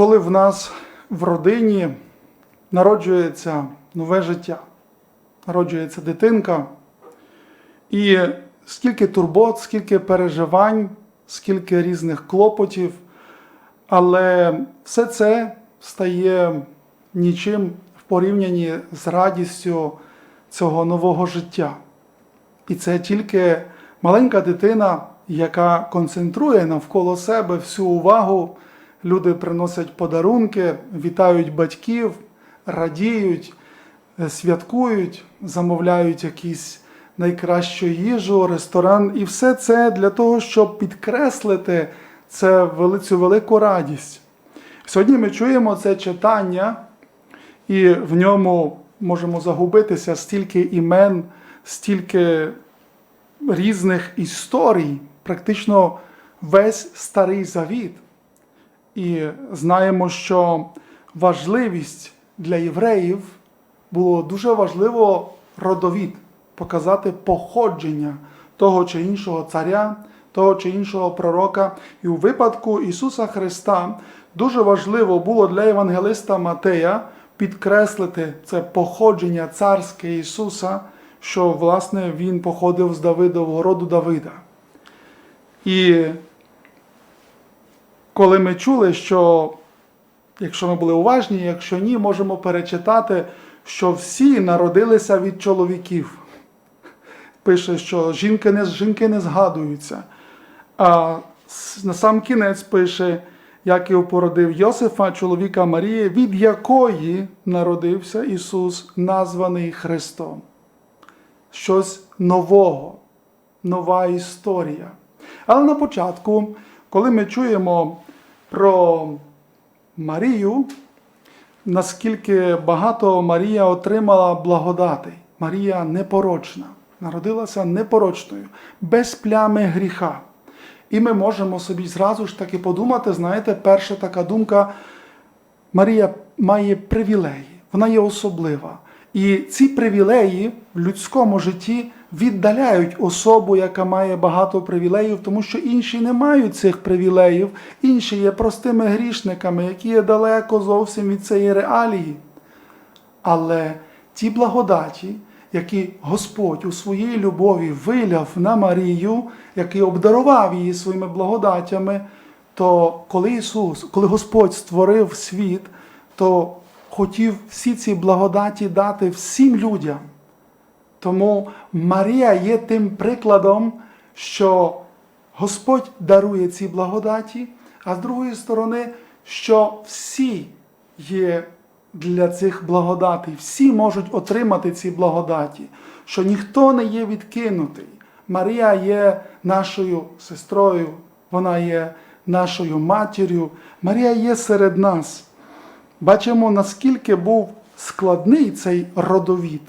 коли в нас в родині народжується нове життя, народжується дитинка, і скільки турбот, скільки переживань, скільки різних клопотів, але все це стає нічим в порівнянні з радістю цього нового життя. І це тільки маленька дитина, яка концентрує навколо себе всю увагу. Люди приносять подарунки, вітають батьків, радіють, е, святкують, замовляють якісь найкращу їжу, ресторан. І все це для того, щоб підкреслити цю велику радість. Сьогодні ми чуємо це читання, і в ньому можемо загубитися стільки імен, стільки різних історій, практично весь старий завіт. І знаємо, що важливість для євреїв було дуже важливо родовід, показати походження того чи іншого царя, того чи іншого пророка. І у випадку Ісуса Христа дуже важливо було для євангелиста Матея підкреслити це походження царське Ісуса, що власне Він походив з Давидового роду Давида. І коли ми чули, що якщо ми були уважні, якщо ні, можемо перечитати, що всі народилися від чоловіків. Пише, що жінки не, жінки не згадуються. А на сам кінець пише, Яків породив Йосифа, чоловіка Марії, від якої народився Ісус, названий Христом. Щось нового, нова історія. Але на початку, коли ми чуємо про Марію, наскільки багато Марія отримала благодати. Марія непорочна, народилася непорочною, без плями гріха. І ми можемо собі зразу ж таки подумати, знаєте, перша така думка, Марія має привілеї, вона є особлива. І ці привілеї в людському житті віддаляють особу, яка має багато привілеїв, тому що інші не мають цих привілеїв, інші є простими грішниками, які є далеко зовсім від цієї реалії. Але ті благодаті, які Господь у своїй любові виляв на Марію, який обдарував її своїми благодатями, то коли Ісус, коли Господь створив світ, то хотів всі ці благодаті дати всім людям. Тому Марія є тим прикладом, що Господь дарує ці благодаті, а з другої сторони, що всі є для цих благодатей, всі можуть отримати ці благодаті, що ніхто не є відкинутий. Марія є нашою сестрою, вона є нашою матір'ю, Марія є серед нас. Бачимо, наскільки був складний цей родовід.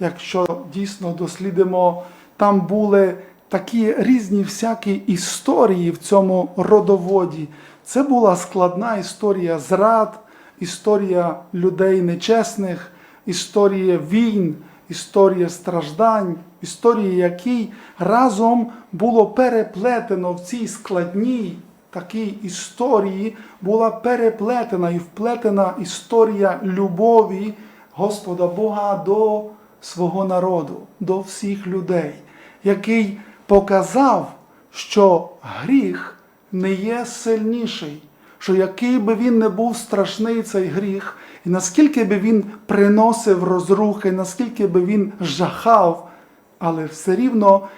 Якщо дійсно дослідимо, там були такі різні всякі історії в цьому родоводі. Це була складна історія зрад, історія людей нечесних, історія війн, історія страждань, історія, якій разом було переплетено в цій складній такій історії, була переплетена і вплетена історія любові Господа Бога до свого народу, до всіх людей, який показав, що гріх не є сильніший, що який би він не був страшний цей гріх, і наскільки би він приносив розрухи, наскільки би він жахав, але все рівно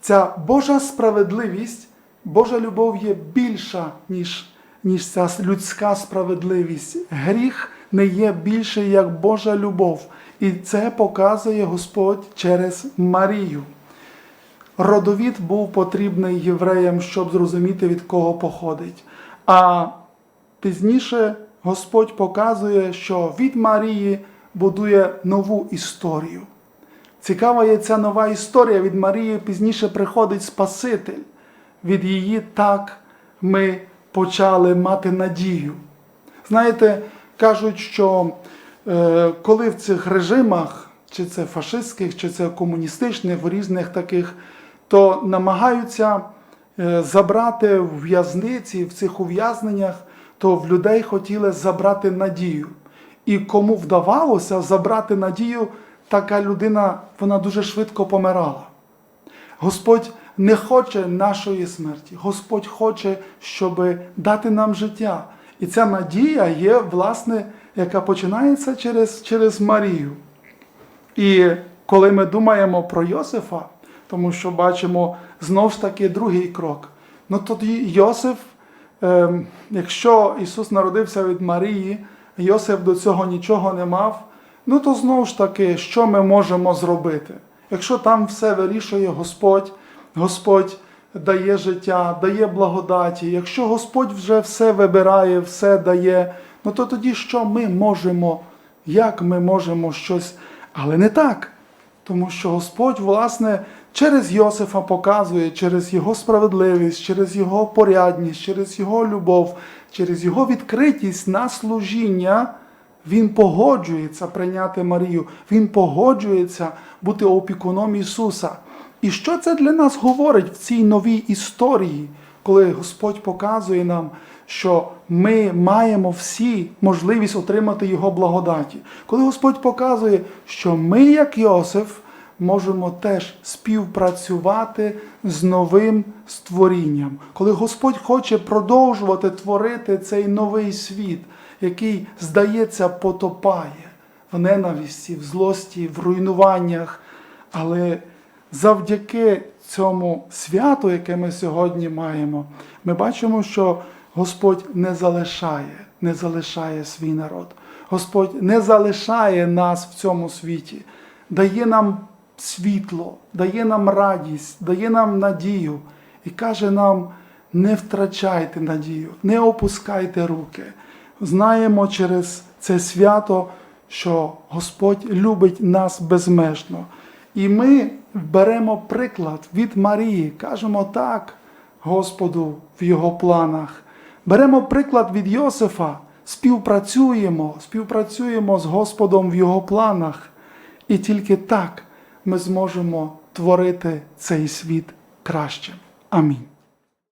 ця Божа справедливість, Божа любов є більша, ніж, ніж ця людська справедливість. Гріх не є більше, як Божа любов. І це показує Господь через Марію. Родовід був потрібний євреям, щоб зрозуміти, від кого походить. А пізніше Господь показує, що від Марії будує нову історію. Цікава є ця нова історія. Від Марії пізніше приходить Спаситель. Від її так ми почали мати надію. Знаєте, кажуть, що коли в цих режимах, чи це фашистських, чи це комуністичних, в різних таких, то намагаються е, забрати в в'язниці, в цих ув'язненнях то в людей хотіли забрати надію. І кому вдавалося забрати надію, така людина вона дуже швидко помирала. Господь не хоче нашої смерті. Господь хоче, щоб дати нам життя. І ця надія є, власне, яка починається через, через Марію. І коли ми думаємо про Йосифа, тому що бачимо знову ж таки другий крок. Ну тоді Йосиф, ем, якщо Ісус народився від Марії, Йосиф до цього нічого не мав, ну то знову ж таки, що ми можемо зробити? Якщо там все вирішує Господь, Господь дає життя, дає благодаті, якщо Господь вже все вибирає, все дає, ну то тоді що ми можемо, як ми можемо щось, але не так. Тому що Господь, власне, через Йосифа показує, через його справедливість, через його порядність, через його любов, через його відкритість на служіння, він погоджується прийняти Марію, він погоджується бути опікуном Ісуса. І що це для нас говорить в цій новій історії, коли Господь показує нам, що ми маємо всі можливість отримати Його благодаті. Коли Господь показує, що ми, як Йосиф, можемо теж співпрацювати з новим створінням, коли Господь хоче продовжувати творити цей новий світ, який, здається, потопає в ненависті, в злості, в руйнуваннях, але завдяки цьому святу, яке ми сьогодні маємо, ми бачимо, що Господь не залишає, не залишає свій народ. Господь не залишає нас в цьому світі, дає нам світло, дає нам радість, дає нам надію і каже нам: не втрачайте надію, не опускайте руки. Знаємо через це свято, що Господь любить нас безмежно. І ми беремо приклад від Марії, кажемо так Господу в Його планах. Беремо приклад від Йосифа, співпрацюємо, співпрацюємо з Господом в Його планах. І тільки так ми зможемо творити цей світ кращим. Амінь.